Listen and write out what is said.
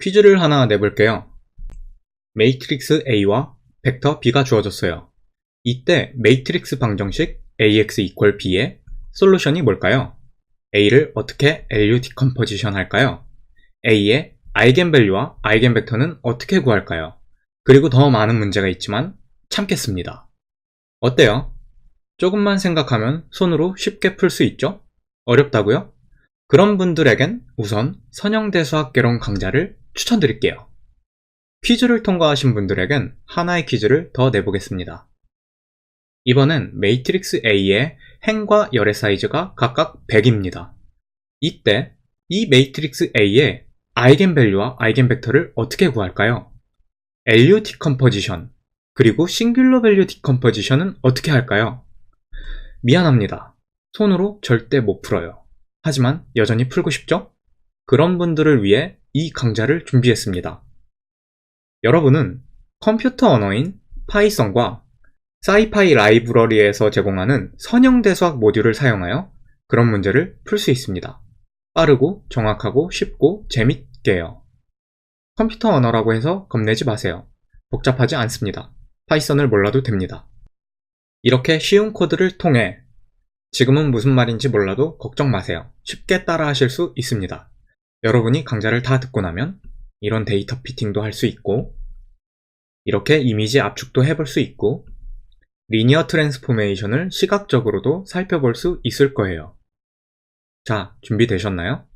퀴즈를 하나 내볼게요. 매트릭스 A와 벡터 B가 주어졌어요. 이때 매트릭스 방정식 AX equal B의 솔루션이 뭘까요? A를 어떻게 LU 디컴포지션 할까요? A의 아이겐밸류와 아이겐벡터는 어떻게 구할까요? 그리고 더 많은 문제가 있지만 참겠습니다. 어때요? 조금만 생각하면 손으로 쉽게 풀 수 있죠? 어렵다고요? 그런 분들에겐 우선 선형대수학개론 강좌를 추천드릴게요. 퀴즈를 통과하신 분들에겐 하나의 퀴즈를 더 내보겠습니다. 이번엔 매트릭스 A의 행과 열의 사이즈가 각각 100입니다. 이때 이 매트릭스 A의 아이겐밸류와 아이겐벡터를 어떻게 구할까요? LU 디컴포지션 그리고 싱귤러 밸류 디컴포지션은 어떻게 할까요? 미안합니다. 손으로 절대 못 풀어요. 하지만 여전히 풀고 싶죠? 그런 분들을 위해 이 강좌를 준비했습니다. 여러분은 컴퓨터 언어인 파이썬과 사이파이 라이브러리에서 제공하는 선형대수학 모듈을 사용하여 그런 문제를 풀 수 있습니다. 빠르고 정확하고 쉽고 재밌게요. 컴퓨터 언어라고 해서 겁내지 마세요. 복잡하지 않습니다. 파이썬을 몰라도 됩니다. 이렇게 쉬운 코드를 통해 지금은 무슨 말인지 몰라도 걱정 마세요. 쉽게 따라 하실 수 있습니다. 여러분이 강좌를 다 듣고 나면 이런 데이터 피팅도 할 수 있고 이렇게 이미지 압축도 해볼 수 있고 리니어 트랜스포메이션을 시각적으로도 살펴볼 수 있을 거예요. 자, 준비되셨나요?